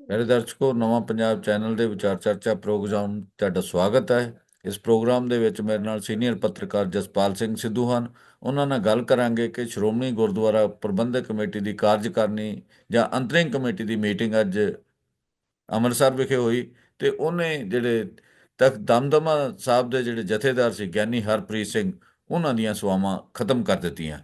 ਮੇਰੇ ਦਰਸ਼ਕੋ, ਨਵਾਂ ਪੰਜਾਬ ਚੈਨਲ ਦੇ ਵਿਚਾਰ ਚਰਚਾ ਪ੍ਰੋਗਰਾਮ ਤੁਹਾਡਾ ਸਵਾਗਤ ਹੈ। ਇਸ ਪ੍ਰੋਗਰਾਮ ਦੇ ਵਿੱਚ ਮੇਰੇ ਨਾਲ ਸੀਨੀਅਰ ਪੱਤਰਕਾਰ ਜਸਪਾਲ ਸਿੰਘ ਸਿੱਧੂ ਹਨ। ਉਹਨਾਂ ਨਾਲ ਗੱਲ ਕਰਾਂਗੇ ਕਿ ਸ਼੍ਰੋਮਣੀ ਗੁਰਦੁਆਰਾ ਪ੍ਰਬੰਧਕ ਕਮੇਟੀ ਦੀ ਕਾਰਜਕਾਰਨੀ ਜਾਂ ਅੰਤਰਿੰਗ ਕਮੇਟੀ ਦੀ ਮੀਟਿੰਗ ਅੱਜ ਅੰਮ੍ਰਿਤਸਰ ਵਿਖੇ ਹੋਈ ਤੇ ਉਹਨੇ ਜਿਹੜੇ ਤਖਤ ਦਮਦਮਾ ਸਾਹਿਬ ਦੇ ਜਿਹੜੇ ਜਥੇਦਾਰ ਸੀ ਗਿਆਨੀ ਹਰਪ੍ਰੀਤ ਸਿੰਘ, ਉਹਨਾਂ ਦੀਆਂ ਸੇਵਾਵਾਂ ਖਤਮ ਕਰ ਦਿੱਤੀਆਂ।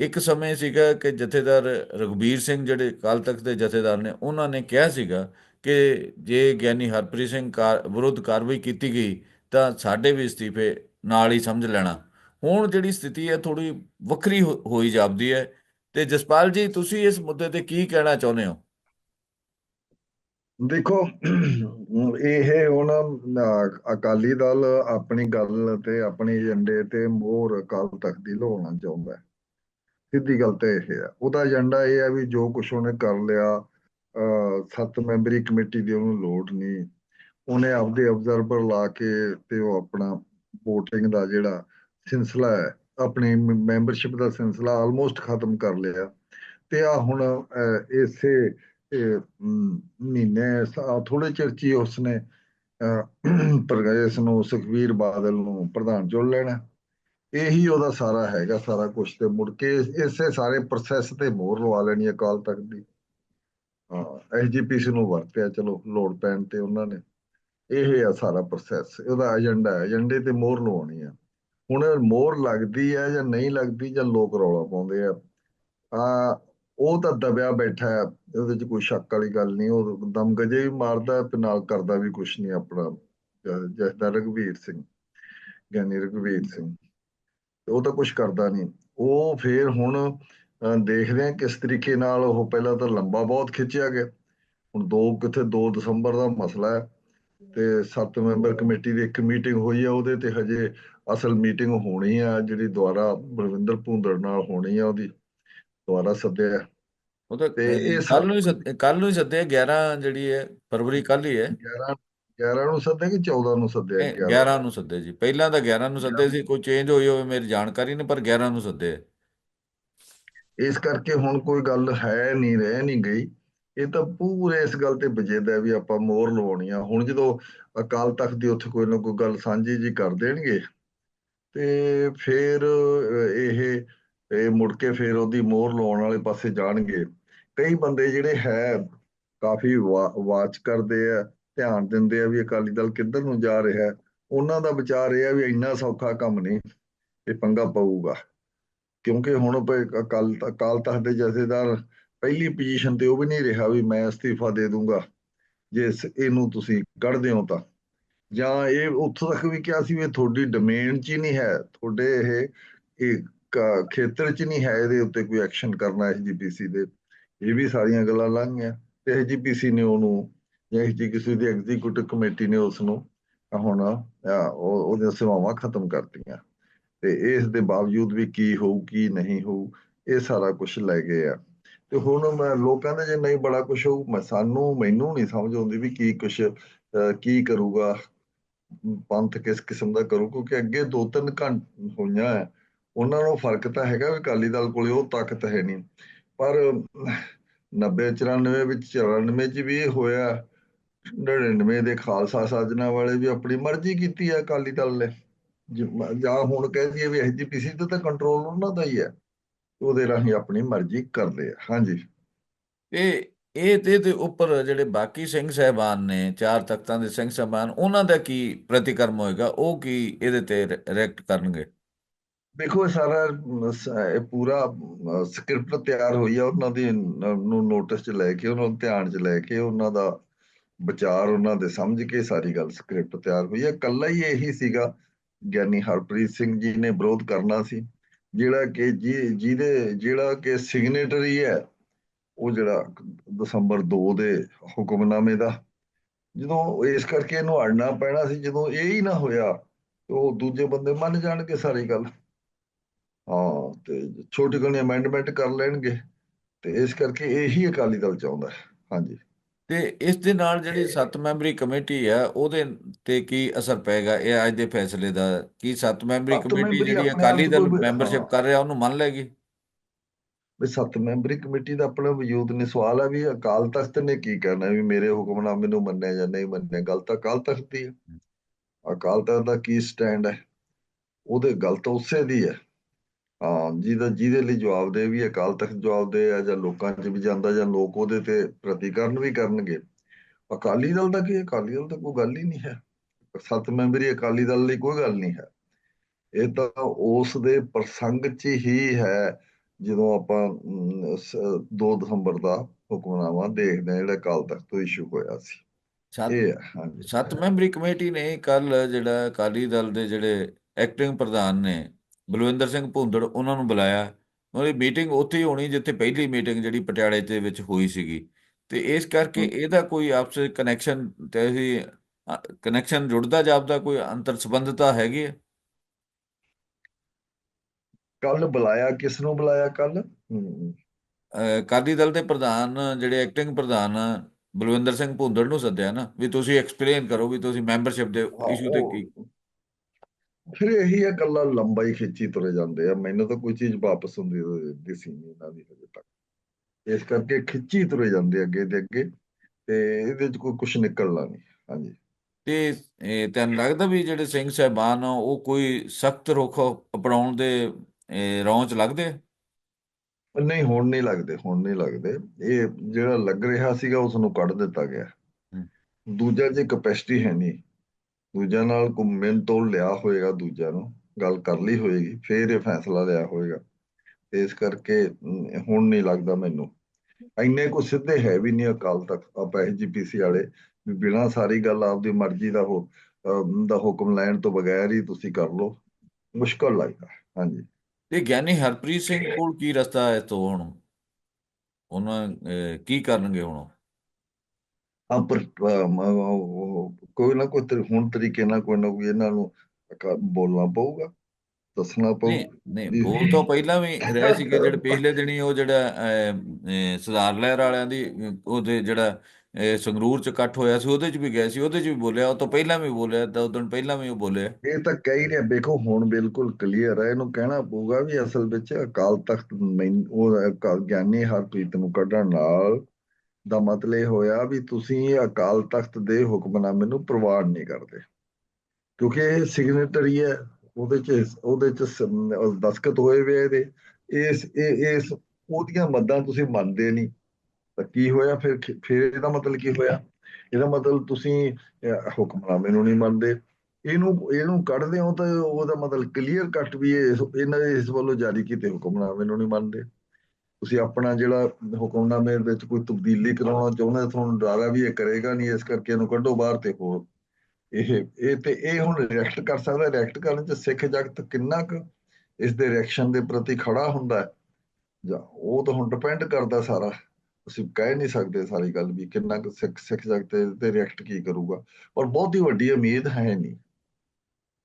ਇੱਕ ਸਮੇਂ ਸੀਗਾ ਕਿ ਜਥੇਦਾਰ ਰਘਬੀਰ ਸਿੰਘ ਜਿਹੜੇ ਅਕਾਲ ਤਖਤ ਦੇ ਜਥੇਦਾਰ ਨੇ, ਉਹਨਾਂ ਨੇ ਕਿਹਾ ਸੀਗਾ ਕਿ ਜੇ ਗਿਆਨੀ ਹਰਪ੍ਰੀਤ ਸਿੰਘ ਕਾਰ, ਵਿਰੁੱਧ ਕਾਰਵਾਈ ਕੀਤੀ ਗਈ, ਤਾਂ ਸਾਡੇ ਵੀ ਅਸਤੀਫੇ ਨਾਲ ਹੀ ਸਮਝ ਲੈਣਾ। ਹੁਣ ਜਿਹੜੀ ਸਥਿਤੀ ਹੈ ਥੋੜੀ ਵੱਖਰੀ ਹੋਈ ਜਾਪਦੀ ਹੈ। ਤੇ ਜਸਪਾਲ ਜੀ, ਤੁਸੀਂ ਇਸ ਮੁੱਦੇ ਤੇ ਕੀ ਕਹਿਣਾ ਚਾਹੁੰਦੇ ਹੋ? ਦੇਖੋ, ਇਹ ਹੁਣ ਅਕਾਲੀ ਦਲ ਆਪਣੀ ਗੱਲ ਤੇ, ਆਪਣੇ ਏਜੰਡੇ ਤੇ ਮੋਹਰ ਅਕਾਲ ਤਖਤ ਦੀ ਲਾਉਣਾ ਚਾਹੁੰਦਾ ਹੈ। ਸਿੱਧੀ ਗੱਲ ਤੇ ਇਹ ਹੈ। ਉਹਦਾ ਏਜੰਡਾ ਇਹ ਹੈ ਵੀ ਜੋ ਕੁਝ ਉਹਨੇ ਕਰ ਲਿਆ ਅ, ਸੱਤ ਮੈਂਬਰੀ ਕਮੇਟੀ ਦੀ ਉਹਨੂੰ ਲੋੜ ਨਹੀਂ। ਉਹਨੇ ਆਪਦੇ ਅਬਜ਼ਰਵਰ ਲਾ ਕੇ ਤੇ ਉਹ ਆਪਣਾ VOTING ਦਾ ਜਿਹੜਾ ਸਿਲਸਿਲਾ ਹੈ ਆਪਣੀ ਮੈਂਬਰਸ਼ਿਪ ਦਾ ਸਿਲਸਿਲਾ ਆਲਮੋਸਟ ਖਤਮ ਕਰ ਲਿਆ। ਤੇ ਆ ਹੁਣ ਇਸੇ ਮਹੀਨੇ ਥੋੜੇ ਚਿਰ ਚ ਹੀ ਉਸਨੇ ਪ੍ਰਗੇਸ਼ ਨੂੰ ਸੁਖਵੀਰ ਬਾਦਲ ਨੂੰ ਪ੍ਰਧਾਨ ਚੁਣ ਲੈਣਾ। ਇਹੀ ਉਹਦਾ ਸਾਰਾ ਹੈਗਾ ਸਾਰਾ ਕੁਝ ਤੇ ਮੁੜ ਕੇ ਇਸੇ ਸਾਰੇ ਪ੍ਰੋਸੈਸ ਤੇ ਮੋਹਰ ਲਵਾ ਲੈਣੀ ਹੈ ਅਕਾਲ ਤਖਤ ਦੀ। ਹਾਂ ਐਸਜੀਪੀਸੀ ਨੂੰ ਵਰਤਿਆ, ਚਲੋ, ਲੋੜ ਪੈਣ ਤੇ ਉਹਨਾਂ ਨੇ। ਇਹ ਆ ਸਾਰਾ ਪ੍ਰੋਸੈਸ ਉਹਦਾ ਏਜੰਡਾ ਹੈ ਏਜੰਡੇ ਤੇ ਮੋਹਰ ਲਵਾਉਣੀ ਹੈ ਹੁਣ ਮੋਹਰ ਲੱਗਦੀ ਹੈ ਜਾਂ ਨਹੀਂ ਲੱਗਦੀ, ਜਾਂ ਲੋਕ ਰੌਲਾ ਪਾਉਂਦੇ ਆ। ਆ, ਉਹ ਤਾਂ ਦਬਿਆ ਬੈਠਾ ਹੈ, ਉਹਦੇ ਚ ਕੋਈ ਸ਼ੱਕ ਵਾਲੀ ਗੱਲ ਨਹੀਂ, ਉਹ ਦਮ ਗਜੇ ਵੀ ਮਾਰਦਾ ਤੇ ਨਾਲ ਕਰਦਾ ਵੀ ਕੁਛ ਨਹੀਂ ਆਪਣਾ ਜਸਦਾ ਰਘਵੀਰ ਸਿੰਘ, ਗਿਆਨੀ ਰਘਵੀਰ ਸਿੰਘ। ਉਹ ਤਾਂ ਕੁਛ ਕਰਦਾ ਨਹੀਂ। ਉਹ ਫੇਰ ਹੁਣ ਦੇਖਦੇ ਆ ਕਿਸ ਤਰੀਕੇ ਨਾਲ ਉਹ ਪਹਿਲਾਂ ਤਾਂ ਲੰਬਾ ਬਹੁਤ ਖਿੱਚਿਆ ਗਿਆ। ਹੁਣ ਦੋ ਕਿਥੇ 2 ਦਸੰਬਰ ਦਾ ਮਸਲਾ ਹੈ ਤੇ ਸੱਤ ਮੈਂਬਰ ਕਮੇਟੀ ਦੀ ਇੱਕ ਮੀਟਿੰਗ ਹੋਈ ਆ ਉਹਦੇ ਤੇ ਹਜੇ ਅਸਲ ਮੀਟਿੰਗ ਹੋਣੀ ਆ ਜਿਹੜੀ ਦੁਆਰਾ ਬਲਵਿੰਦਰ ਭੂੰਦੜ ਨਾਲ ਹੋਣੀ ਆ ਉਹਦੀ ਦੁਆਰਾ ਸੱਦਿਆ। ਉਹ ਤਾਂ ਇਹ ਕੱਲ ਨੂੰ ਹੀ ਕੱਲ ਨੂੰ ਹੀ ਸੱਦੇ 11 ਜਿਹੜੀ ਹੈ ਫਰਵਰੀ ਕੱਲ ਹੀ ਹੈ। 11 11 ਨੂੰ ਸੱਦਿਆ ਕਿ 14 ਨੂੰ ਸੱਦਿਆ ਇਹ 11 ਨੂੰ ਸੱਦੇ ਜੀ। ਪਹਿਲਾਂ ਤਾਂ 11 ਨੂੰ ਸੱਦੇ ਸੀ ਕੋਈ ਚੇਂਜ ਹੋਈ ਹੋਵੇ ਮੇਰੀ ਜਾਣਕਾਰੀ ਨਹੀਂ ਪਰ 11 ਨੂੰ ਸੱਦੇ। ਇਸ ਕਰਕੇ ਹੁਣ ਕੋਈ ਗੱਲ ਹੈ ਨਹੀਂ ਰਹਿ ਨਹੀਂ ਗਈ। ਇਹ ਤਾਂ ਪੂਰੇ ਇਸ ਗੱਲ ਤੇ ਵਜੇਦਾ ਵੀ ਆਪਾਂ ਮੋਹਰ ਲਵਾਉਣੀ ਆ। ਹੁਣ ਜਦੋਂ ਅਕਾਲ ਤਖਤ ਦੀ ਉੱਥੇ ਕੋਈ ਨਾ ਕੋਈ ਗੱਲ ਸਾਂਝੀ ਜੀ ਕਰ ਦੇਣਗੇ ਤੇ ਫਿਰ ਇਹ ਇਹ ਮੁੜ ਕੇ ਫਿਰ ਉਹਦੀ ਮੋਹਰ ਲਾਉਣ ਵਾਲੇ ਪਾਸੇ ਜਾਣਗੇ। ਕਈ ਬੰਦੇ ਜਿਹੜੇ ਹੈ ਕਾਫੀ ਵਾਚ ਕਰਦੇ ਆ ਧਿਆਨ ਦਿੰਦੇ ਆ ਵੀ ਅਕਾਲੀ ਦਲ ਕਿੱਧਰ ਨੂੰ ਜਾ ਰਿਹਾ ਹੈ। ਉਹਨਾਂ ਦਾ ਵਿਚਾਰ ਇਹ ਆ ਵੀ ਇੰਨਾ ਸੌਖਾ ਕੰਮ ਨਹੀਂ ਇਹ ਪੰਗਾ ਪਊਗਾ। ਕਿਉਂਕਿ ਹੁਣ ਅਕਾਲ ਅਕਾਲ ਤਖਤ ਦੇ ਜਥੇਦਾਰ ਪਹਿਲੀ ਪੋਜੀਸ਼ਨ ਤੇ ਉਹ ਵੀ ਨਹੀਂ ਰਿਹਾ ਵੀ ਮੈਂ ਅਸਤੀਫਾ ਦੇ ਦੂੰਗਾ। ਜੇ ਇਹਨੂੰ ਤੁਸੀਂ ਕੱਢਦੇ ਹੋ ਤਾਂ। ਜਾਂ ਇਹ ਉੱਥੋਂ ਤੱਕ ਵੀ ਕਿਹਾ ਸੀ ਵੀ ਤੁਹਾਡੀ ਡੋਮੇਨ 'ਚ ਹੀ ਨਹੀਂ ਹੈ। ਤੁਹਾਡੇ ਇਹ ਇਹ ਖੇਤਰ 'ਚ ਨਹੀਂ ਹੈ ਇਹਦੇ ਉੱਤੇ ਕੋਈ ਐਕਸ਼ਨ ਕਰਨਾ ਐਸਜੀਪੀਸੀ ਦੇ। ਇਹ ਵੀ ਸਾਰੀਆਂ ਗੱਲਾਂ ਲੰਘ ਗਿਆ ਤੇ ਐਸਜੀਪੀਸੀ ਨੇ ਉਹਨੂੰ ਜਾਂ ਐਸਜੀਪੀਸੀ ਦੀ ਐਗਜ਼ੀਕਿਊਟਿਵ ਕਮੇਟੀ ਨੇ ਉਸ ਨੂੰ ਹੁਣ ਉਹਦੀਆਂ ਸੇਵਾਵਾਂ ਖਤਮ ਕਰਤੀਆਂ। ਤੇ ਇਸ ਦੇ ਬਾਵਜੂਦ ਵੀ ਕੀ ਹੋਊ, ਕੀ ਨਹੀਂ ਹੋਊ, ਇਹ ਸਾਰਾ ਕੁਝ ਲੈ ਗਏ ਆ। ਤੇ ਹੁਣ ਮੈਂ, ਲੋਕਾਂ ਦੇ ਜੇ ਨਹੀਂ ਬੜਾ ਕੁਝ ਹੋਊ, ਮੈਂ, ਸਾਨੂੰ, ਮੈਨੂੰ ਨਹੀਂ ਸਮਝ ਆਉਂਦੀ ਵੀ ਕੀ ਕੁਝ ਕੀ ਕਰੂਗਾ। ਪੰਥ ਕਿਸ ਕਿਸਮ ਦਾ ਕਰੂ, ਕਿਉਂਕਿ ਅੱਗੇ ਦੋ ਤਿੰਨ ਘੰਟੇ ਹੋਈਆਂ ਹੈ ਉਹਨਾਂ ਨੂੰ ਫ਼ਰਕ ਤਾਂ ਹੈਗਾ ਵੀ ਅਕਾਲੀ ਦਲ ਕੋਲੇ ਉਹ ਤਾਕਤ ਹੈ ਨਹੀਂ। ਪਰ 90 94 ਵਿੱਚ 94 ਚ ਵੀ ਇਹ ਹੋਇਆ। 99 ਦੇ ਖਾਲਸਾ ਸਾਜਣਾ ਵਾਲੇ ਵੀ ਆਪਣੀ ਮਰਜ਼ੀ ਕੀਤੀ ਹੈ ਅਕਾਲੀ ਦਲ ਨੇ। ਜ- ਹੁਣ ਕਹਿ ਦਈਏ ਵੀ ਐਸਜੀਪੀਸੀ ਤੇ ਤਾਂ ਕੰਟਰੋਲ ਉਹਨਾਂ ਦਾ ਹੀ ਹੈ। ਉਹਦੇ ਰਾਹੀਂ ਆਪਣੀ ਮਰਜ਼ੀ ਕਰਦੇ ਆ। ਹਾਂਜੀ। ਇਹ ਇਹ ਤੇ ਤੇ ਉੱਪਰ ਜਿਹੜੇ ਬਾਕੀ ਸਿੰਘ ਸਹਿਬਾਨ ਨੇ ਚਾਰ ਤਖਤਾਂ ਦੇ ਸਿੰਘ ਸਹਿਬਾਨ ਉਹਨਾਂ ਦਾ ਕੀ ਪ੍ਰਤੀਕਰਮ ਹੋਏਗਾ? ਉਹ ਕੀ ਇਹਦੇ ਤੇ ਰਿਐਕਟ ਕਰਨਗੇ? ਦੇਖੋ ਸਾਰਾ ਇਹ ਪੂਰਾ ਸਕ੍ਰਿਪਟ ਤਿਆਰ ਹੋਈ ਆ। ਉਹਨਾਂ ਦੀ ਨੂੰ ਨੋਟਿਸ 'ਚ ਲੈ ਕੇ ਉਹਨਾਂ ਨੂੰ ਧਿਆਨ 'ਚ ਲੈ ਕੇ ਉਹਨਾਂ ਦਾ ਵਿਚਾਰ ਉਹਨਾਂ ਦੇ ਸਮਝ ਕੇ ਸਾਰੀ ਗੱਲ ਸਕ੍ਰਿਪਟ ਤਿਆਰ ਹੋਈ ਹੈ। ਕੱਲਾ ਹੀ ਇਹੀ ਸੀਗਾ ਗਿਆਨੀ ਹਰਪ੍ਰੀਤ ਸਿੰਘ ਜੀ ਨੇ ਵਿਰੋਧ ਕਰਨਾ ਸੀ, ਜਿਹੜਾ ਕਿ ਜਿਹਦੇ, ਜਿਹੜਾ ਕਿ ਸਿਗਨੇਟਰੀ ਹੈ ਉਹ ਜਿਹੜਾ ਦਸੰਬਰ 2 ਦੇ ਹੁਕਮਨਾਮੇ ਦਾ। ਜਦੋਂ ਇਸ ਕਰਕੇ ਇਹਨੂੰ ਅੜਨਾ ਪੈਣਾ ਸੀ, ਜਦੋਂ ਇਹ ਹੀ ਨਾ ਹੋਇਆ ਉਹ ਦੂਜੇ ਬੰਦੇ ਮੰਨ ਜਾਣਗੇ ਸਾਰੀ ਗੱਲ। ਹਾਂ, ਤੇ ਛੋਟੀ ਜਿਹੀ ਅਮੈਂਡਮੈਂਟ ਕਰ ਲੈਣਗੇ, ਤੇ ਇਸ ਕਰਕੇ ਇਹੀ ਅਕਾਲੀ ਦਲ ਚਾਹੁੰਦਾ ਹੈ। ਹਾਂਜੀ। ਤੇ ਇਸ ਦੇ ਨਾਲ ਜਿਹੜੀ ਸੱਤ ਮੈਂਬਰੀ ਕਮੇਟੀ ਆ ਉਹਦੇ ਤੇ ਕੀ ਅਸਰ ਪਏਗਾ? ਇਹ ਅੱਜ ਦੇ ਫੈਸਲੇ ਦਾ ਕੀ ਸੱਤ ਮੈਂਬਰੀ ਸੱਤ ਕਮੇਟੀ ਜਿਹੜੀ ਅਕਾਲੀ ਦਲ ਮੈਂਬਰਸ਼ਿਪ। ਕਰ ਰਿਹਾ ਉਹਨੂੰ ਮੰਨ ਲੈਗੀ ਵੀ ਸੱਤ ਮੈਂਬਰੀ ਕਮੇਟੀ ਦਾ ਆਪਣਾ ਵਜੂਦ ਨਹੀਂ ਸਵਾਲ ਹੈ ਵੀ ਅਕਾਲ ਤਖਤ ਨੇ ਕੀ ਕਰਨਾ ਵੀ ਮੇਰੇ ਹੁਕਮਨਾਮੇ ਮੈਨੂੰ ਮੰਨਿਆ ਜਾਂ ਨਹੀਂ ਮੰਨਿਆ? ਗੱਲ ਤਾਂ ਅਕਾਲ ਤਖਤ ਦੀ ਹੈ ਅਕਾਲ ਤਖਤ ਦਾ ਕੀ ਸਟੈਂਡ ਹੈ ਉਹਦੇ ਗੱਲ ਤਾਂ ਉਸੇ ਦੀ ਹੈ ਹਾਂ ਜਿਹਦਾ ਜਿਹਦੇ ਲਈ ਜਵਾਬ ਦੇ ਵੀ ਅਕਾਲ ਤਖਤ ਜਵਾਬ ਦੇ ਆ ਜਾਂ ਲੋਕਾਂ 'ਚ ਵੀ ਜਾਂਦਾ ਜਾਂ ਲੋਕ ਉਹਦੇ ਤੇ ਪ੍ਰਤੀਕਰਨ ਵੀ ਕਰਨਗੇ। ਅਕਾਲੀ ਦਲ ਦਾ ਕੀ ਅਕਾਲੀ ਦਲ ਤਾਂ ਕੋਈ ਗੱਲ ਹੀ ਨਹੀਂ ਹੈ। ਸੱਤ ਮੈਂਬਰੀ ਅਕਾਲੀ ਦਲ ਲਈ ਕੋਈ ਗੱਲ ਨਹੀਂ ਹੈ। ਇਹ ਤਾਂ ਉਸ ਦੇ ਪ੍ਰਸੰਗ 'ਚ ਹੀ ਹੈ ਜਦੋਂ ਆਪਾਂ 2 ਦਸੰਬਰ ਦਾ ਹੁਕਮਨਾਮਾ ਦੇਖਦੇ ਹਾਂ ਜਿਹੜਾ ਅਕਾਲ ਤਖਤ ਤੋਂ ਇਸ਼ੂ ਹੋਇਆ ਸੀ। ਸੱਤ ਮੈਂਬਰੀ ਕਮੇਟੀ ਨੇ ਕੱਲ ਜਿਹੜਾ ਅਕਾਲੀ ਦਲ ਦੇ ਜਿਹੜੇ ਐਕਟਿੰਗ ਪ੍ਰਧਾਨ ਨੇ ਬਲਵਿੰਦਰ ਸਿੰਘ ਭੁੰਦੜ ਉਹਨਾਂ ਨੂੰ ਬੁਲਾਇਆ। ਉਹਦੀ ਮੀਟਿੰਗ ਉੱਥੇ ਹੀ ਹੋਣੀ ਜਿੱਥੇ ਪਹਿਲੀ ਮੀਟਿੰਗ ਜਿਹੜੀ ਪਟਿਆਲੇ ਦੇ ਵਿੱਚ ਹੋਈ ਸੀਗੀ। ਤੇ ਇਸ ਕਰਕੇ ਇਹਦਾ ਕੋਈ ਆਪਸ ਵਿੱਚ ਕਨੈਕਸ਼ਨ ਤੇ ਅਸੀਂ ਕਨੈਕਸ਼ਨ ਜੁੜਦਾ ਜਾਪਦਾ ਕੋਈ ਅੰਤਰ ਸੰਬੰਧਤਾ ਹੈਗੀ ਹੈ? ਕੱਲ ਬੁਲਾਇਆ ਕਿਸ ਨੂੰ ਬੁਲਾਇਆ ਕੱਲ ਅਕਾਲੀ ਦਲ ਦੇ ਪ੍ਰਧਾਨ ਜਿਹੜੇ ਐਕਟਿੰਗ ਪ੍ਰਧਾਨ ਬਲਵਿੰਦਰ ਸਿੰਘ ਭੁੰਦੜ ਨੂੰ ਸੱਦਿਆ ਨਾ ਵੀ ਤੁਸੀਂ ਐਕਸਪਲੇਨ ਕਰੋ ਵੀ ਤੁਸੀਂ ਮੈਂਬਰਸ਼ਿਪ ਦੇ ਇਸ਼ੂ ਤੇ ਕੀ ਫਿਰ ਇਹੀ ਹੈ ਗੱਲਾਂ ਲੰਬਾ ਹੀ ਖਿੱਚੀ ਤੁਰੇ ਜਾਂਦੇ ਆ। ਮੈਨੂੰ ਤਾਂ ਕੋਈ ਚੀਜ਼ ਵਾਪਸ ਹੁੰਦੀ ਦਿਸੀ ਨਹੀਂ ਇਹਨਾਂ ਦੀ ਹਜੇ ਤੱਕ। ਇਸ ਕਰਕੇ ਖਿੱਚੀ ਤੁਰੇ ਜਾਂਦੇ ਅੱਗੇ ਤੇ ਅੱਗੇ ਤੇ ਇਹਦੇ ਚ ਕੋਈ ਕੁਝ ਨਿਕਲਣਾ ਨਹੀਂ। ਹਾਂਜੀ। ਤੇ ਇਹ ਤੈਨੂੰ ਲੱਗਦਾ ਵੀ ਜਿਹੜੇ ਸਿੰਘ ਸਾਹਿਬਾਨ ਆ ਉਹ ਕੋਈ ਸਖਤ ਰੁਖ ਅਪਣਾਉਣ ਦੇ ਰੌਂਚ ਲੱਗਦੇ ਆ? ਨਹੀਂ ਹੁਣ ਨਹੀਂ ਲੱਗਦੇ ਹੁਣ ਨਹੀਂ ਲੱਗਦੇ। ਇਹ ਜਿਹੜਾ ਲੱਗ ਰਿਹਾ ਸੀਗਾ ਉਸ ਨੂੰ ਕੱਢ ਦਿੱਤਾ ਗਿਆ। ਦੂਜਾ ਜੇ ਕਪੈਸਿਟੀ ਹੈ ਨਹੀਂ ਦੂਜਾ ਨਾਲ ਕੋਈ ਤੋਲ ਲਿਆ ਹੋਏਗਾ ਦੂਜਾ ਨੂੰ, ਗੱਲ ਕਰ ਲਈ ਹੋਏਗੀ, ਫਿਰ ਇਹ ਫੈਸਲਾ ਲਿਆ ਹੋਏਗਾ। ਤੇ ਇਸ ਕਰਕੇ ਹੁਣ ਨਹੀਂ ਲੱਗਦਾ ਮੈਨੂੰ। ਇੰਨੇ ਕੋ ਸਿੱਧੇ ਹੈ ਵੀ ਨਹੀਂ ਅਕਾਲ ਤਖਤ, ਆਪਾਂ ਐਸਜੀਪੀਸੀ ਵਾਲੇ, ਵੀ ਬਿਨਾਂ ਸਾਰੀ ਗੱਲ ਆਪਦੀ ਮਰਜ਼ੀ ਦਾ ਹੋ ਦਾ ਹੁਕਮ ਲੈਣ ਤੋਂ ਬਗੈਰ ਹੀ ਤੁਸੀਂ ਕਰ ਲਓ। ਮੁਸ਼ਕਲ ਲੱਗਦਾ, ਹਾਂਜੀ। ਤੇ ਗਿਆਨੀ ਹਰਪ੍ਰੀਤ ਸਿੰਘ ਕੋਲ ਕੀ ਰਸਤਾ ਹੈ ਤੋਂ ਹੁਣ? ਉਹਨਾਂ ਕੀ ਕਰਨਗੇ ਹੁਣ? ਪਰ ਉਹ ਕੋਈ ਨਾ ਕੋਈ ਹੁਣ ਤਰੀਕੇ ਨਾਲ ਕੋਈ ਨਾ ਕੋਈ ਇਹਨਾਂ ਨੂੰ ਬੋਲਣਾ ਪਊਗਾ ਦੱਸਣਾ ਪਊ ਨਹੀਂ ਨਹੀਂ ਬੋਲ ਤਾਂ ਪਹਿਲਾਂ ਵੀ ਰਹੇ ਸੀਗੇ ਜਿਹੜੇ ਪਿਛਲੇ ਦਿਨੀ ਉਹ ਜਿਹੜਾ ਸੁਧਾਰ ਲਹਿਰ ਵਾਲਿਆਂ ਦੀ ਉਹਦੇ ਜਿਹੜਾ ਸੰਗਰੂਰ ਚ ਇਕੱਠ ਹੋਇਆ ਸੀ ਉਹਦੇ ਚ ਵੀ ਗਏ ਸੀ ਉਹਦੇ ਚ ਵੀ ਬੋਲਿਆ ਉਹ ਤੋਂ ਪਹਿਲਾਂ ਵੀ ਬੋਲਿਆ ਤਾਂ ਉਦੋਂ ਪਹਿਲਾਂ ਵੀ ਉਹ ਬੋਲਿਆ। ਇਹ ਤਾਂ ਕਹਿ ਰਿਹਾ ਦੇਖੋ ਹੁਣ ਬਿਲਕੁਲ ਕਲੀਅਰ ਹੈ ਇਹਨੂੰ ਕਹਿਣਾ ਪਊਗਾ ਵੀ ਅਸਲ ਵਿੱਚ ਅਕਾਲ ਤਖਤ ਉਹ ਗਿਆਨੀ ਹਰਪ੍ਰੀਤ ਨੂੰ ਕੱਢਣ ਨਾਲ ਦਾ ਮਤਲਬ ਇਹ ਹੋਇਆ ਵੀ ਤੁਸੀਂ ਅਕਾਲ ਤਖਤ ਦੇ ਹੁਕਮਨਾਮੇ ਨੂੰ ਪ੍ਰਵਾਨ ਨਹੀਂ ਕਰਦੇ। ਕਿਉਂਕਿ ਇਹ ਸਿਗਨੇਟਰੀ ਹੈ, ਉਹਦੇ ਚ ਉਹਦੇ ਚ ਦਸਖਤ ਹੋਏ ਵੇ ਇਹਦੇ। ਇਸ ਇਸ, ਉਹਦੀਆਂ ਮੱਦਾਂ ਤੁਸੀਂ ਮੰਨਦੇ ਨਹੀਂ। ਤਾਂ ਕੀ ਹੋਇਆ ਫਿਰ ਫਿਰ ਇਹਦਾ ਮਤਲਬ ਕੀ ਹੋਇਆ? ਇਹਦਾ ਮਤਲਬ ਤੁਸੀਂ ਹੁਕਮਨਾਮੇ ਨੂੰ ਨਹੀਂ ਮੰਨਦੇ। ਇਹਨੂੰ ਇਹਨੂੰ ਕੱਢਦੇ ਹੋ ਤਾਂ ਉਹਦਾ ਮਤਲਬ ਕਲੀਅਰ ਕੱਟ ਵੀ ਇਹ, ਇਹਨਾਂ ਇਸ ਵੱਲੋਂ ਜਾਰੀ ਕੀਤੇ ਹੁਕਮਨਾਮੇ ਨੂੰ ਨਹੀਂ ਮੰਨਦੇ। ਤੁਸੀਂ ਆਪਣਾ ਜਿਹੜਾ ਹੁਕਮਨਾਮੇ ਵਿੱਚ ਕੋਈ ਤਬਦੀਲੀ ਕਰਾਉਣਾ ਚਾਹੁੰਦੇ ਤੁਹਾਨੂੰ ਡਰ ਹੈ ਵੀ ਇਹ ਕਰੇਗਾ ਨਹੀਂ, ਇਸ ਕਰਕੇ ਇਹਨੂੰ ਕੱਢੋ ਬਾਹਰ ਤੇ ਹੋਰ ਇਹ ਇਹ ਤੇ ਇਹ ਹੁਣ ਰਿਐਕਟ ਕਰ ਸਕਦਾ ਰਿਐਕਟ ਕਰਨ ਚ ਸਿੱਖ ਜਗਤ ਕਿੰਨਾ ਕੁ ਇਸ ਦੇ ਰਿਐਕਸ਼ਨ ਦੇ ਪ੍ਰਤੀ ਖੜਾ ਹੁੰਦਾ ਜਾਂ ਉਹ ਤਾਂ ਹੁਣ ਡਿਪੈਂਡ ਕਰਦਾ ਸਾਰਾ। ਅਸੀਂ ਕਹਿ ਨਹੀਂ ਸਕਦੇ ਸਾਰੀ ਗੱਲ ਵੀ ਕਿੰਨਾ ਕੁ ਸਿੱਖ ਸਿੱਖ ਜਗਤ ਤੇ ਰਿਐਕਟ ਕੀ ਕਰੂਗਾ। ਪਰ ਹੀ ਵੱਡੀ ਉਮੀਦ ਹੈ ਨਹੀਂ।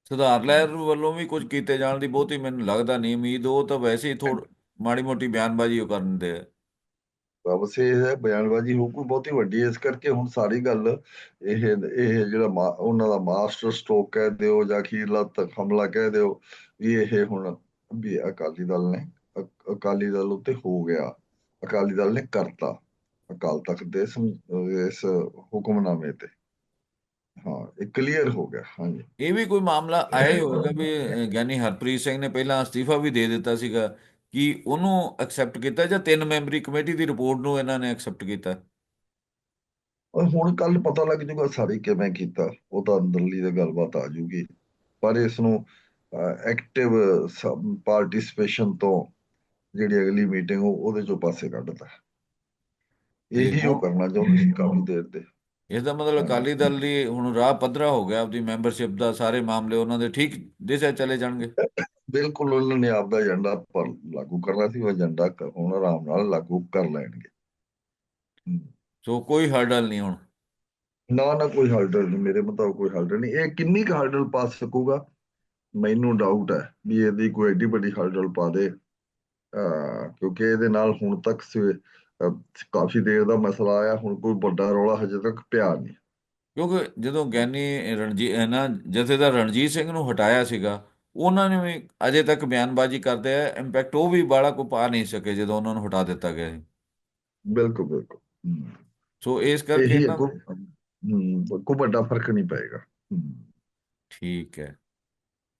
ਸੁਧਾਰ ਲਹਿਰ ਵੱਲੋਂ ਵੀ ਕੁਝ ਕੀਤੇ ਜਾਣ ਦੀ ਬਹੁਤੀ ਮੈਨੂੰ ਲੱਗਦਾ ਨਹੀਂ। ਉਮੀਦ ਉਹ ਤਾਂ ਵੈਸੇ ਹੀ ਥੋੜ ਮਾੜੀ ਮੋਟੀ ਬਿਆਨਬਾਜ਼ੀ ਉਹ ਕਰਨ ਦੇ। ਬਸ ਇਹ ਹੈ ਬਿਆਨਬਾਜ਼ੀ ਹੋ ਕੋਈ ਬਹੁਤੀ ਵੱਡੀ ਇਸ ਕਰਕੇ ਹੁਣ ਸਾਰੀ ਗੱਲ ਇਹ ਇਹ ਜਿਹੜਾ ਉਹਨਾਂ ਦਾ ਮਾਸਟਰ ਸਟ੍ਰੋਕ ਕਹਿ ਦਿਓ ਜਾਂ ਅਖੀਰਲਾ ਤੱਕ ਹਮਲਾ ਕਹਿ ਦਿਓ ਵੀ ਇਹ ਹੁਣ ਵੀ ਅਕਾਲੀ ਦਲ ਨੇ ਅਕ- ਅਕਾਲੀ ਦਲ ਉੱਤੇ ਹੋ ਗਿਆ। ਅਕਾਲੀ ਦਲ ਨੇ ਕਰਤਾ ਅਕਾਲ ਤਖਤ ਦੇ ਇਸ ਹੁਕਮਨਾਮੇ ਤੇ। ਹਾਂ ਇਹ ਕਲੀਅਰ ਹੋ ਗਿਆ ਹਾਂਜੀ। ਇਹ ਵੀ ਕੋਈ ਮਾਮਲਾ ਆਇਆ ਹੀ ਹੋਵੇਗਾ ਵੀ ਗਿਆਨੀ ਹਰਪ੍ਰੀਤ ਸਿੰਘ ਨੇ ਪਹਿਲਾਂ ਅਸਤੀਫਾ ਵੀ ਦੇ ਦਿੱਤਾ ਸੀਗਾ। ਕਿ ਉਹਨੂੰ ਐਕਸੈਪਟ ਕੀਤਾ ਜਾਂ ਤਿੰਨ ਮੈਂਬਰੀ ਕਮੇਟੀ ਦੀ ਰਿਪੋਰਟ ਨੂੰ ਇਹਨਾਂ ਨੇ ਐਕਸੈਪਟ ਕੀਤਾ? ਔਰ ਹੁਣ ਕੱਲ ਪਤਾ ਲੱਗ ਜੂਗਾ ਸਾਰੀ ਕਿਵੇਂ ਕੀਤਾ। ਉਹ ਤਾਂ ਅੰਦਰਲੀ ਤੇ ਗੱਲਬਾਤ ਆ ਜੂਗੀ। ਪਰ ਇਸ ਨੂੰ ਐਕਟਿਵ ਪਾਰਟਿਸਿਪੇਸ਼ਨ ਤੋਂ ਜਿਹੜੀ ਅਗਲੀ ਮੀਟਿੰਗ ਉਹਦੇ ਚੋਂ ਪਾਸੇ ਕੱਢਦਾ ਇਹੀ ਉਹ ਕਰਨਾ ਚਾਹੁੰਦੇ ਸੀ ਕਾਫੀ ਦੇਰ ਦੇ ਇਸ ਦਾ ਮਤਲਬ ਅਕਾਲੀ ਦਲ ਲਈ ਹੁਣ ਰਾਹ ਪੱਧਰਾ ਹੋ ਗਿਆ। ਆਪਦੀ ਮੈਂਬਰਸ਼ਿਪ ਦਾ ਸਾਰੇ ਮਾਮਲੇ ਉਹਨਾਂ ਦੇ ਠੀਕ ਦਿਸ਼ਾ ਚਲੇ ਜਾਣਗੇ। ਬਿਲਕੁਲ ਉਹਨਾਂ ਨੇ ਆਪਦਾ ਏਜੰਡਾ ਪਰ ਲਾਗੂ ਕਰਨਾ ਸੀ ਉਹ ਏਜੰਡਾ ਹੁਣ ਆਰਾਮ ਨਾਲ ਲਾਗੂ ਕਰ ਲੈਣਗੇ। ਸੋ ਕੋਈ ਹਰਡਲ ਨਹੀਂ ਹੁਣ? ਨਾ ਨਾ ਕੋਈ ਹਰਡਲ ਨਹੀਂ ਮੇਰੇ ਮੁਤਾਬਕ ਕੋਈ ਹਰਡਲ ਨਹੀਂ। ਇਹ ਕਿੰਨੀ ਕੁ ਹਰਡਲ ਪਾ ਸਕੂਗਾ? ਮੈਨੂੰ ਡਾਊਟ ਹੈ ਵੀ ਇਹਦੀ ਕੋਈ ਐਡੀ ਵੱਡੀ ਹਰਡਲ ਪਾ ਦੇ। ਕਿਉਂਕਿ ਇਹਦੇ ਨਾਲ ਹੁਣ ਤੱਕ ਕਾਫੀ ਦੇਰ ਦਾ ਮਸਲਾ ਆਇਆ ਹੁਣ ਕੋਈ ਵੱਡਾ ਰੌਲਾ ਹਜੇ ਤੱਕ ਪਿਆ ਨਹੀਂ। ਕਿਉਂਕਿ ਜਦੋਂ ਗਿਆਨੀ ਰਣਜੀਤ ਨਾ ਜਥੇਦਾਰ ਰਣਜੀਤ ਸਿੰਘ ਨੂੰ ਹਟਾਇਆ ਸੀਗਾ ਉਹਨਾਂ ਨੇ ਵੀ ਅਜੇ ਤੱਕ ਬਿਆਨਬਾਜ਼ੀ ਕਰਦੇ ਆ ਇੰਪੈਕਟ ਉਹ ਵੀ ਬਾਲਾ ਕੋ ਪਾ ਨਹੀਂ ਸਕੇ ਜਦੋਂ ਉਹਨਾਂ ਨੂੰ ਹਟਾ ਦਿੱਤਾ ਗਿਆ ਸੀ। ਬਿਲਕੁਲ ਬਿਲਕੁਲ ਸੋ ਇਸ ਕਰਕੇ ਇਹਨਾਂ ਕੋਈ ਵੱਡਾ ਫ਼ਰਕ ਨਹੀਂ ਪਏਗਾ ਠੀਕ ਹੈ।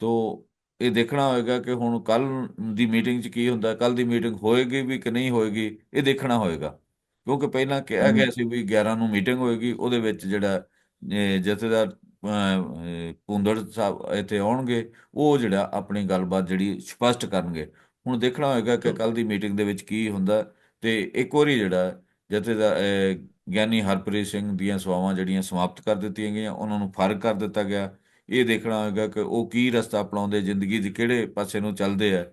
ਤੋ ਇਹ ਦੇਖਣਾ ਹੋਏਗਾ ਕਿ ਹੁਣ ਕੱਲ ਦੀ ਮੀਟਿੰਗ 'ਚ ਕੀ ਹੁੰਦਾ ਕੱਲ ਦੀ ਮੀਟਿੰਗ ਹੋਏਗੀ ਵੀ ਕਿ ਨਹੀਂ ਹੋਏਗੀ ਇਹ ਦੇਖਣਾ ਹੋਏਗਾ। ਕਿਉਂਕਿ ਪਹਿਲਾਂ ਕਿਹਾ ਗਿਆ ਸੀ ਵੀ 11 ਨੂੰ ਮੀਟਿੰਗ ਹੋਏਗੀ ਉਹਦੇ ਵਿੱਚ ਜਿਹੜਾ ਜਥੇਦਾਰ ਭੁੰਦੜ ਸਾਹਿਬ ਇੱਥੇ ਆਉਣਗੇ ਉਹ ਜਿਹੜਾ ਆਪਣੀ ਗੱਲਬਾਤ ਜਿਹੜੀ ਸਪਸ਼ਟ ਕਰਨਗੇ। ਹੁਣ ਦੇਖਣਾ ਹੋਏਗਾ ਕਿ ਕੱਲ ਦੀ ਮੀਟਿੰਗ ਦੇ ਵਿੱਚ ਕੀ ਹੁੰਦਾ ਤੇ ਇੱਕ ਵਾਰੀ ਜਿਹੜਾ ਜਥੇਦਾਰ ਗਿਆਨੀ ਹਰਪ੍ਰੀਤ ਸਿੰਘ ਦੀਆਂ ਸੇਵਾਵਾਂ ਜਿਹੜੀਆਂ ਸਮਾਪਤ ਕਰ ਦਿੱਤੀਆਂ ਗਈਆਂ ਉਹਨਾਂ ਨੂੰ ਫ਼ਰਕ ਕਰ ਦਿੱਤਾ ਗਿਆ। ਇਹ ਦੇਖਣਾ ਹੋਏਗਾ ਕਿ ਉਹ ਕੀ ਰਸਤਾ ਅਪਣਾਉਂਦੇ ਜ਼ਿੰਦਗੀ ਦੇ ਕਿਹੜੇ ਪਾਸੇ ਨੂੰ ਚੱਲਦੇ ਆ।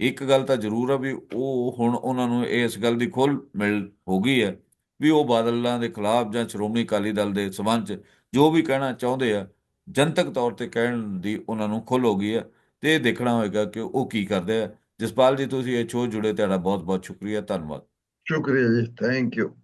ਇੱਕ ਗੱਲ ਤਾਂ ਜ਼ਰੂਰ ਆ ਵੀ ਉਹ ਹੁਣ ਉਹਨਾਂ ਨੂੰ ਇਸ ਗੱਲ ਦੀ ਖੁੱਲ੍ਹ ਮਿਲ ਹੋ ਗਈ ਹੈ ਵੀ ਉਹ ਬਾਦਲਾਂ ਦੇ ਖਿਲਾਫ ਜਾਂ ਸ਼੍ਰੋਮਣੀ ਅਕਾਲੀ ਦਲ ਦੇ ਸਬੰਧ ਜੋ ਵੀ ਕਹਿਣਾ ਚਾਹੁੰਦੇ ਆ, ਜਨਤਕ ਤੌਰ ਤੇ ਕਹਿਣ ਦੀ ਉਹਨਾਂ ਨੂੰ ਖੁੱਲ ਹੋ ਗਈ ਹੈ ਤੇ ਇਹ ਦੇਖਣਾ ਹੋਏਗਾ ਕਿ ਉਹ ਕੀ ਕਰਦੇ ਆ। ਜਸਪਾਲ ਜੀ, ਤੁਸੀਂ ਇਹ ਸ਼ੋਅ ਜੁੜੇ, ਤੁਹਾਡਾ ਬਹੁਤ ਬਹੁਤ ਸ਼ੁਕਰੀਆ, ਧੰਨਵਾਦ। ਸ਼ੁਕਰੀਆ ਜੀ ਥੈਂਕ ਯੂ